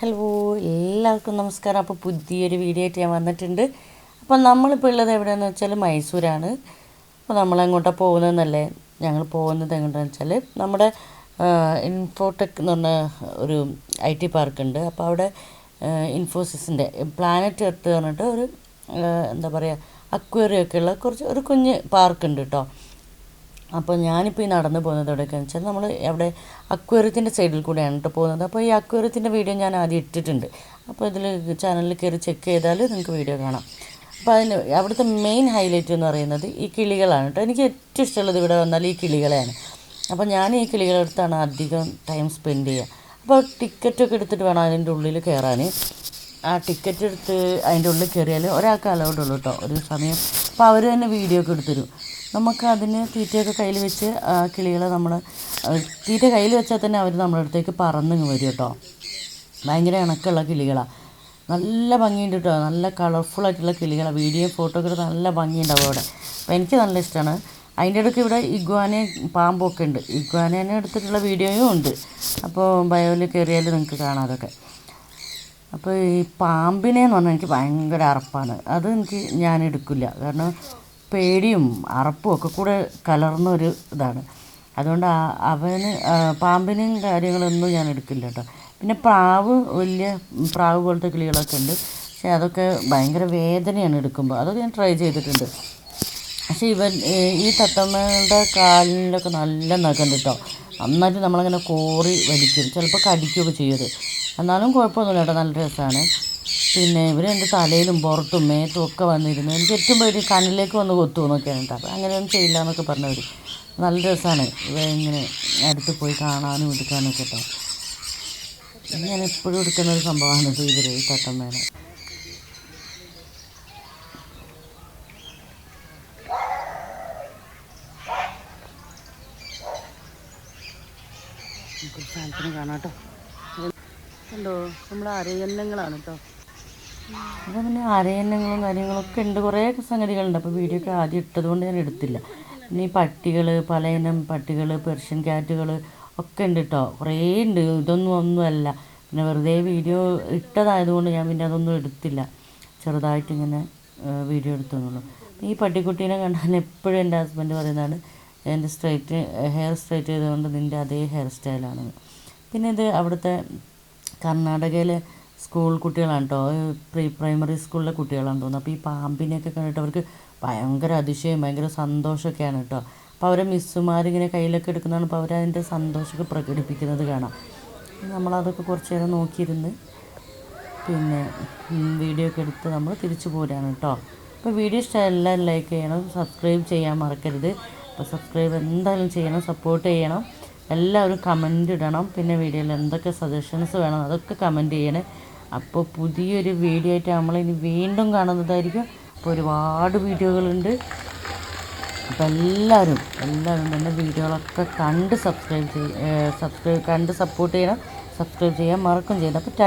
Hello എല്ലാവർക്കും നമസ്കാരം. അപ്പോൾ പുതിയൊരു വീഡിയോ ആയിട്ട് ഞാൻ വന്നിട്ടുണ്ട്. അപ്പോൾ നമ്മളിപ്പോൾ ഉള്ളത് എവിടെയെന്ന് വെച്ചാൽ മൈസൂരാണ്. അപ്പോൾ നമ്മളെങ്ങോട്ടാണ് പോകുന്നതെന്നല്ലേ? ഞങ്ങൾ പോകുന്നത് എങ്ങോട്ടാന്ന് വെച്ചാൽ നമ്മുടെ ഇൻഫോടെക് എന്ന് പറഞ്ഞ ഒരു ഐ ടി പാർക്കുണ്ട് അപ്പോൾ അവിടെ ഇൻഫോസിസിന്റെ പ്ലാനറ്റ് എർത്ത് പറഞ്ഞിട്ട് ഒരു എന്താ പറയുക അക്വേറിയൊക്കെയുള്ള കുറച്ച് ഒരു കുഞ്ഞ് പാർക്കുണ്ട് കേട്ടോ അപ്പോൾ ഞാനിപ്പോൾ ഈ നടന്നു പോകുന്നത് എവിടെയൊക്കെയാണെന്ന് വെച്ചാൽ നമ്മൾ അവിടെ അക്വേറിയത്തിന്റെ സൈഡിൽ കൂടെയാണ് കേട്ടോ പോകുന്നത്. അപ്പോൾ ഈ അക്വേറിയത്തിന്റെ വീഡിയോ ഞാൻ ആദ്യം ഇട്ടിട്ടുണ്ട്. അപ്പോൾ ഇതിൽ ചാനലിൽ കയറി ചെക്ക് ചെയ്താൽ നിങ്ങൾക്ക് വീഡിയോ കാണാം. അപ്പോൾ അതിന് അവിടുത്തെ മെയിൻ ഹൈലൈറ്റ് എന്ന് പറയുന്നത് ഈ കിളികളാണ് കേട്ടോ എനിക്ക് ഏറ്റവും ഇഷ്ടമുള്ളത് ഇവിടെ വന്നാൽ ഈ കിളികളെയാണ്. അപ്പോൾ ഞാൻ ഈ കിളികളെടുത്താണ് അധികം ടൈം സ്പെൻഡ് ചെയ്യുക അപ്പോൾ ടിക്കറ്റൊക്കെ എടുത്തിട്ട് വേണം അതിന്റെ ഉള്ളിൽ കയറാൻ ആ ടിക്കറ്റ് എടുത്ത് അതിന്റെ ഉള്ളിൽ കയറിയാൽ ഒരാൾക്ക് അലൗഡ് ഉള്ളൂ കേട്ടോ ഒരു സമയം. അപ്പോൾ അവർ തന്നെ വീഡിയോ ഒക്കെ എടുത്തരും നമുക്ക് അതിന് തീറ്റയൊക്കെ കയ്യിൽ വെച്ച് കിളികളെ നമ്മൾ തീറ്റ കയ്യിൽ വെച്ചാൽ തന്നെ അവർ നമ്മുടെ അടുത്തേക്ക് പറന്നിങ്ങ് വരും കേട്ടോ. ഭയങ്കര ഇണക്കമുള്ള കിളികളാണ് നല്ല ഭംഗിയുണ്ട് കേട്ടോ. നല്ല കളർഫുള്ളായിട്ടുള്ള കിളികളാണ് വീഡിയോ ഫോട്ടോ നല്ല ഭംഗിയുണ്ടാവും അവിടെ. അപ്പോൾ എനിക്ക് നല്ല ഇഷ്ടമാണ് അതിന്റെ ഇടയ്ക്ക് ഇവിടെ ഇഗ്വാനയും പാമ്പൊക്കെ ഉണ്ട്. ഇഗ്വാനേനെ എടുത്തിട്ടുള്ള വീഡിയോയും ഉണ്ട്. അപ്പോൾ ബയോയിൽ കയറിയാൽ നിങ്ങൾക്ക് കാണാം അതൊക്കെ. അപ്പോൾ ഈ പാമ്പിനെ എന്ന് പറഞ്ഞാൽ എനിക്ക് ഭയങ്കര അറപ്പാണ്. അത് എനിക്ക് ഞാൻ എടുക്കില്ല. കാരണം പേടിയും അറപ്പും ഒക്കെ കൂടെ കലർന്ന ഒരു ഇതാണ്. അതുകൊണ്ട് അവന് പാമ്പിനെയും കാര്യങ്ങളൊന്നും ഞാൻ എടുക്കില്ല കേട്ടോ. പിന്നെ പ്രാവ് വലിയ പ്രാവ് പോലത്തെ കിളികളൊക്കെ ഉണ്ട്. പക്ഷേ അതൊക്കെ ഭയങ്കര വേദനയാണ് എടുക്കുമ്പോൾ. അതൊക്കെ ഞാൻ ട്രൈ ചെയ്തിട്ടുണ്ട്. പക്ഷേ ഇവൻ ഈ തത്തമ്മയുടെ കാലിലൊക്കെ നല്ല നഖം കേട്ടോ. നന്നായിട്ട് നമ്മളങ്ങനെ കോറി വലിക്കും. ചിലപ്പോൾ കടിക്കുകയൊക്കെ ചെയ്യരുത് എന്നാലും കുഴപ്പമൊന്നുമില്ല കേട്ടോ. നല്ല രസമാണ്. പിന്നെ ഇവർ എന്റെ തലയിലും പുറത്തും മേത്തും ഒക്കെ വന്നിരുന്നു. എനിക്ക് ഏറ്റവും പേടി കണ്ണിലേക്ക് വന്ന് കൊത്തു എന്നൊക്കെയാണ് അപ്പം അങ്ങനെയൊന്നും ചെയ്യില്ല എന്നൊക്കെ പറഞ്ഞവർ നല്ല രസമാണ് ഇങ്ങനെ അടുത്ത് പോയി കാണാനും എടുക്കാനും ഒക്കെ കേട്ടോ. ഞാൻ എപ്പോഴും എടുക്കുന്ന ഒരു സംഭവമാണ് ഇത് ഇവർ ഈ തത്തമ്മേനെ. നമുക്കൊരു സാധനത്തിന് കേട്ടോ. കണ്ടോ? നമ്മൾ അരയന്നങ്ങളാണ് കേട്ടോ. അപ്പോൾ പിന്നെ അരയന്നങ്ങളും കാര്യങ്ങളൊക്കെ ഉണ്ട്. കുറേ സംഗതികളുണ്ട്. അപ്പോൾ വീഡിയോ ഒക്കെ ആദ്യം ഇട്ടതുകൊണ്ട് ഞാൻ എടുത്തില്ല. പിന്നെ ഈ പട്ടികൾ പലയിനം പട്ടികൾ പെർഷ്യൻ ക്യാറ്റുകൾ ഒക്കെ ഉണ്ട് കേട്ടോ കുറേ ഉണ്ട്. ഇതൊന്നും ഒന്നുമല്ല പിന്നെ വെറുതെ വീഡിയോ ഇട്ടതായതുകൊണ്ട് ഞാൻ പിന്നെ അതൊന്നും എടുത്തില്ല. ചെറുതായിട്ട് ഇങ്ങനെ വീഡിയോ എടുത്തെന്നുള്ളൂ. ഈ പട്ടിക്കുട്ടീനെ കണ്ടാൽ എപ്പോഴും എന്റെ ഹസ്ബൻഡ് പറയുന്നതാണ് എന്റെ സ്ട്രൈറ്റ് ഹെയർ സ്ട്രൈറ്റ് ചെയ്തുകൊണ്ട് നിന്റെ അതേ ഹെയർ സ്റ്റൈലാണ് പിന്നെ ഇത് അവിടുത്തെ കർണാടകയിലെ സ്കൂൾ കുട്ടികളാണ് കേട്ടോ. പ്രീ പ്രൈമറി സ്കൂളിലെ കുട്ടികളാണെന്ന് തോന്നുന്നു. അപ്പോൾ ഈ പാമ്പിനെയൊക്കെ കണ്ടിട്ട് അവർക്ക് ഭയങ്കര അതിശയം ഭയങ്കര സന്തോഷമൊക്കെയാണ് കേട്ടോ. അപ്പോൾ അവരെ മിസ്സുമാരിങ്ങനെ കയ്യിലൊക്കെ എടുക്കുന്നതാണ് അപ്പോൾ അവരതിന്റെ സന്തോഷമൊക്കെ പ്രകടിപ്പിക്കുന്നത് കാണാം. നമ്മളതൊക്കെ കുറച്ച് നേരം നോക്കിയിരുന്ന് പിന്നെ വീഡിയോ ഒക്കെ എടുത്ത് നമ്മൾ തിരിച്ചു പോരാണ് കേട്ടോ. അപ്പോൾ വീഡിയോ ഇഷ്ടമല്ല ലൈക്ക് ചെയ്യണം സബ്സ്ക്രൈബ് ചെയ്യാൻ മറക്കരുത്. അപ്പോൾ സബ്സ്ക്രൈബ് എന്തായാലും ചെയ്യണം സപ്പോർട്ട് ചെയ്യണം. എല്ലാവരും കമന്റ് ഇടണം. പിന്നെ വീഡിയോയിൽ എന്തൊക്കെ സജഷൻസ് വേണം അതൊക്കെ കമന്റ് ചെയ്യണേ. അപ്പോൾ പുതിയൊരു വീഡിയോ ആയിട്ട് നമ്മളിനി വീണ്ടും കാണുന്നതായിരിക്കും. അപ്പോൾ ഒരുപാട് വീഡിയോകളുണ്ട്. അപ്പോൾ എല്ലാവരും എല്ലാവരും തന്നെ വീഡിയോകളൊക്കെ കണ്ട് സബ്സ്ക്രൈബ് ചെയ്യ സബ്സ്ക്രൈബ് കണ്ട് സപ്പോർട്ട് ചെയ്യണം. സബ്സ്ക്രൈബ് ചെയ്യാൻ മറക്കും ചെയ്യണം. അപ്പോൾ